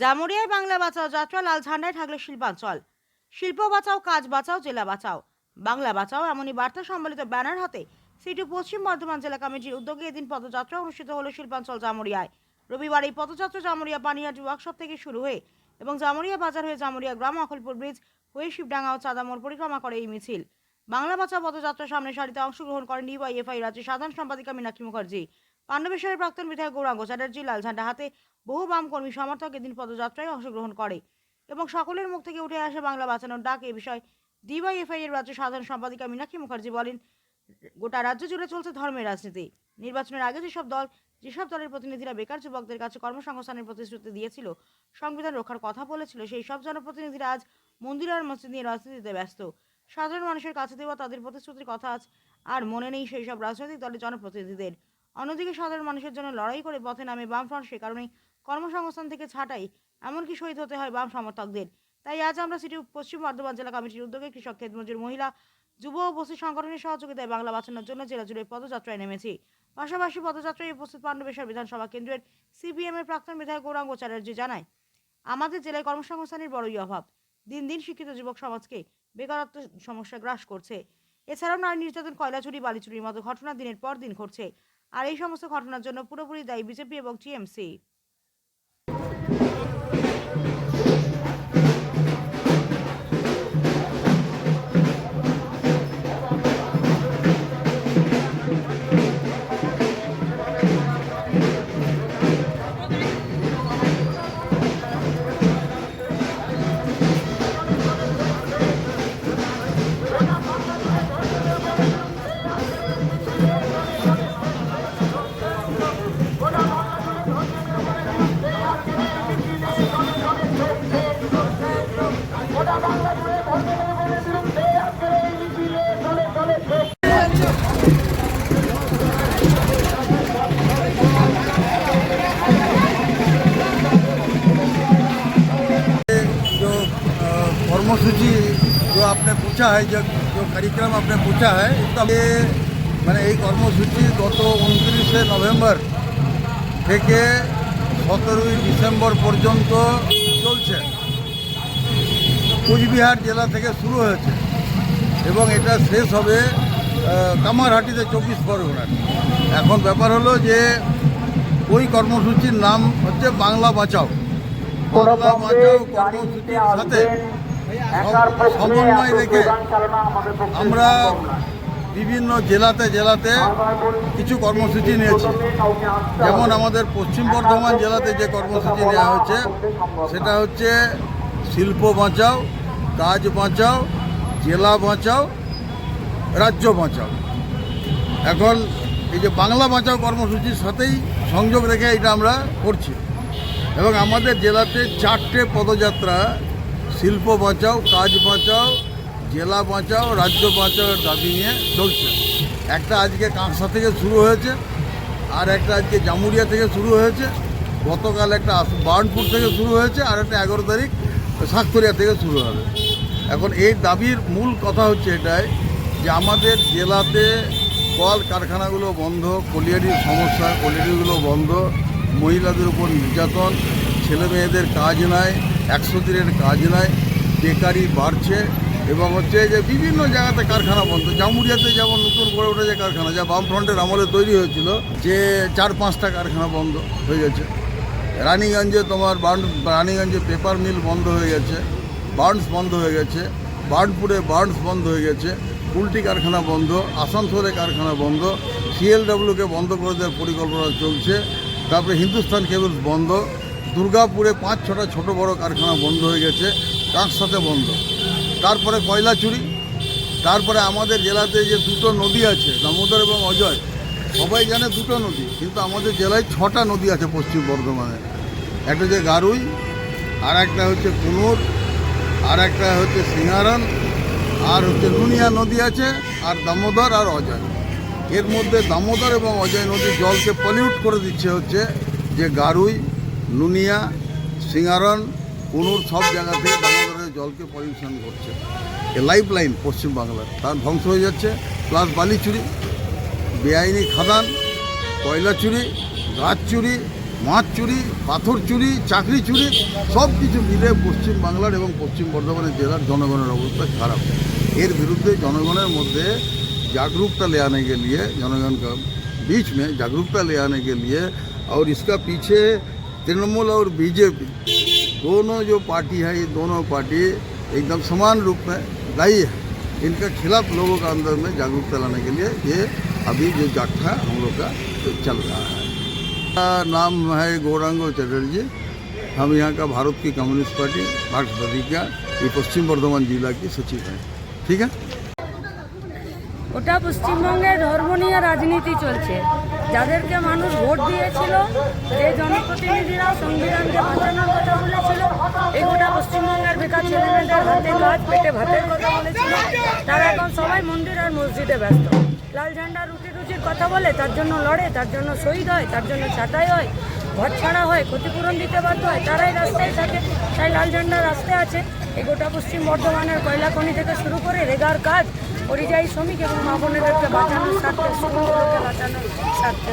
জামুরিয়ায় বাংলা বাঁচাও, যাত্রা, লাল ঝান্ডায় থাকল শিল্পাঞ্চল শিল্প বাঁচাও, কাজ বাঁচাও, জেলা বাঁচাও। বাংলা বাঁচাও, এমনই বার্তা সম্বলিত ব্যানার হাতে সিটি পশ্চিম বর্ধমান জেলা কমিটির উদ্যোগে এদিন পদযাত্রা অনুষ্ঠিত হলো শিল্পাঞ্চল জামুরিয়ায়। রবিবার এই পদযাত্রা জামুরিয়া পানিহাটি ওয়ার্কশপ থেকে শুরু হয়ে এবং জামুরিয়া বাজার হয়ে জামুরিয়া গ্রাম অখলপুর ব্রিজ হয়ে শিবডাঙ্গা ও চাঁদামোড় পরিক্রমা করে এই মিছিল। বাংলা বাঁচাও পদযাত্রার সামনে সারিতে অংশগ্রহণ করেন ডিওয়াইএফআই রাজ্যের সাধারণ সম্পাদিকা মীনাক্ষী মুখার্জি। পাণ্ডবেশ্বরের প্রাক্তন বিধায়ক গৌরাঙ্গ চ্যাটার্জি লাল ঝান্ডা হাতে বহু বাম কর্মী সমর্থক এদিন পদযাত্রায় অংশগ্রহণ করে এবং সকলের মুখ থেকে উঠে আসে বাংলা বাঁচানোর ডাক। এ বিষয়ে ডিওয়াইএফআই এর রাজ্য সাধারণ সম্পাদিকা মীনাক্ষী মুখার্জি বলেন, গোটা রাজ্য জুড়ে চলছে ধর্মের রাজনীতি। নির্বাচনের আগে যেসব দল, যেসব দলের প্রতিনিধিরা বেকার যুবকদের কাছে কর্মসংস্থানের প্রতিশ্রুতি দিয়েছিল, সংবিধান রক্ষার কথা বলেছিল, সেই সব জনপ্রতিনিধিরা আজ মন্দির আর মসজিদ নিয়ে রাজনীতিতে ব্যস্ত। সাধারণ মানুষের কাছে দেওয়া তাদের প্রতিশ্রুতির কথা আজ আর মনে নেই সেই সব রাজনৈতিক দলের জনপ্রতিনিধিদের। অন্যদিকে সাধারণ মানুষের জন্য লড়াই করে পথে নামে বামফ্রন্ট সে কারণেই কর্মসংস্থান থেকে ছাঁটাই। এমনকি শহীদ হতে হয় বাম সমর্থকদের। তাই আজ আমরা সিটি পশ্চিম বর্ধমান জেলা কমিটির উদ্যোগে কৃষক ক্ষেতমজুর মহিলা, যুব ও বস্তি সংগঠনের সহযোগিতায় বাংলা বাঁচানোর জন্য জেলা জুড়ে পদযাত্রায় নেমেছি। পাশাপাশি পদযাত্রায় উপস্থিত পাণ্ডবেশ্বর বিধানসভা কেন্দ্রের সিপিএম এর প্রাক্তন বিধায়ক গৌরাঙ্গ চ্যাটার্জি জানায়, আমাদের জেলায় কর্মসংস্থানের বড়ই অভাব। দিন দিন শিক্ষিত যুবক সমাজকে বেকারত্ব সমস্যা গ্রাস করছে। এছাড়াও নারী নির্যাতন কয়লা চুরি বালি চুরির মতো ঘটনা দিনের পর দিন ঘটছে। আর এই সমস্ত ঘটনার জন্য পুরোপুরি দায়ী বিজেপি এবং টিএমসি। কর্মসূচি जो आपने पूछा है जो जो कार्यक्रम आपने पूछा है इसका ये মানে এই কর্মসূচি গত উনত্রিশে নভেম্বর থেকে সতেরোই ডিসেম্বর পর্যন্ত চলছে কোচবিহার জেলা থেকে শুরু হয়েছে এবং এটা শেষ হবে আহ, কামারহাটিতে চব্বিশ পরগনার এখন ব্যাপার হলো যে ওই কর্মসূচির নাম হচ্ছে বাংলা বাঁচাও বাংলা বাঁচাও কর্মসূচির সাথে সম- সমন্বয় রেখে আমরা বিভিন্ন জেলাতে জেলাতে কিছু কর্মসূচি নিয়েছি। যেমন আমাদের পশ্চিম বর্ধমান জেলাতে যে কর্মসূচি নেওয়া হচ্ছে সেটা হচ্ছে শিল্প বাঁচাও কাজ বাঁচাও জেলা বাঁচাও রাজ্য বাঁচাও। এখন এই যে বাংলা বাঁচাও কর্মসূচির সাথেই সংযোগ রেখে এটা আমরা করছি। এবং আমাদের জেলাতে চারটে পদযাত্রা শিল্প বাঁচাও, কাজ বাঁচাও, জেলা বাঁচাও, রাজ্য বাঁচাওয়ের দাবি নিয়ে চলছে। একটা আজকে কাঁকসা থেকে শুরু হয়েছে, আর একটা আজকে জামুরিয়া থেকে শুরু হয়েছে, গতকাল একটা বার্নপুর থেকে শুরু হয়েছে, আর একটা এগারো তারিখ সাতক্ষরিয়া থেকে শুরু হবে। এখন এই দাবির মূল কথা হচ্ছে এটাই যে আমাদের জেলাতে কল কারখানাগুলো বন্ধ, কলিয়ারির সমস্যা, কলিয়ারিগুলো বন্ধ, মহিলাদের উপর নির্যাতন ছেলে মেয়েদের কাজ নাই একশো দিনের কাজ নাই বেকারি বাড়ছে এবং হচ্ছে যে বিভিন্ন জায়গাতে কারখানা বন্ধ। জামুরিয়াতে যেমন নতুন করে উঠেছে কারখানা, যা বামফ্রন্টের আমলে তৈরি হয়েছিল, যে চার পাঁচটা কারখানা বন্ধ হয়ে গেছে। রানীগঞ্জে তোমার বার্ন রানীগঞ্জে পেপার মিল বন্ধ হয়ে গেছে, বার্নস বন্ধ হয়ে গেছে, বার্নপুরে বার্নস বন্ধ হয়ে গেছে পুলটি কারখানা বন্ধ, আসানসোলে কারখানা বন্ধ, সিএলডব্লিউকে বন্ধ করে দেওয়ার পরিকল্পনা চলছে, তারপরে হিন্দুস্তান কেবলস বন্ধ দুর্গাপুরে পাঁচ, ছটা ছোট বড় কারখানা বন্ধ হয়ে গেছে, তার সাথে বন্ধ। তারপরে কয়লা চুরি, তারপরে আমাদের জেলাতে যে দুটো নদী আছে, দামোদর এবং অজয়, সবাই জানে দুটো নদী, কিন্তু আমাদের জেলায় ছটা নদী আছে পশ্চিম বর্ধমানে। একটা হচ্ছে গারুই, আর একটা হচ্ছে কুনুর, আর একটা হচ্ছে সিঙ্গারন, আর হচ্ছে নুনিয়া নদী আছে, আর দামোদর আর অজয়। এর মধ্যে দামোদর এবং অজয় নদীর জলকে পলিউট করে দিচ্ছে হচ্ছে যে গারুই নুনিয়া সিঙ্গারন কুনুর সব জায়গা থেকে দামোদরের জলকে পলিউশন করছে এ লাইফ লাইন পশ্চিমবাংলার তার ধ্বংস হয়ে যাচ্ছে প্লাস বালি চুরি বেআইনি খাদান কয়লা চুরি গাছ চুরি মাছ চুরি পাথর চুরি চাকরি চুরি সব কিছু মিলে পশ্চিম বাংলার এবং পশ্চিম বর্ধমানের জেলার জনগণের অবস্থা খারাপ এর বিরুদ্ধে জনগণের মধ্যে जागरूकता ले आने के लिए जनगण का बीच में जागरूकता ले आने के लिए और इसका पीछे तृणमूल और बीजेपी दोनों जो पार्टी है ये दोनों पार्टी एकदम समान रूप में दायी है इनके खिलाफ लोगों का अंदर में जागरूकता लाने के लिए ये अभी जो जागठा हम लोग का चल रहा है मेरा नाम है गौरांग चटर्जी हम यहाँ का भारत की कम्युनिस्ट पार्टी मार्क्सवादी का ये पश्चिम बर्धमान जिला की सचिव है ठीक है ওটা পশ্চিমবঙ্গে ধর্ম নিয়ে রাজনীতি চলছে যাদেরকে মানুষ ভোট দিয়েছিল, যে জনপ্রতিনিধিরা সংবিধানকে বাঁচানোর কথা বলেছিল, এই গোটা পশ্চিমবঙ্গের বেকার ছেলেমেয়েদের হাতে কাজ, পেটে ভাতের কথা বলেছিল। তারা এখন সবাই মন্দির আর মসজিদে ব্যস্ত। লাল ঝান্ডা রুটি রুচির কথা বলে, তার জন্য লড়ে, তার জন্য শহীদ হয়, তার জন্য ছাঁটাই হয়, ঘর ছাড়া হয়, ক্ষতিপূরণ দিতে বাধ্য হয়, তারাই রাস্তায় থাকে, তাই লাল ঝান্ডা রাস্তায় আছে। এই গোটা পশ্চিম বর্ধমানের কয়লা খনি থেকে শুরু করে রেগার কাজ পরিযায়ী শ্রমিক এবং মা বোনেদেরকে বাঁচানোর স্বার্থে শ্রমিকদেরকে বাঁচানোর স্বার্থে।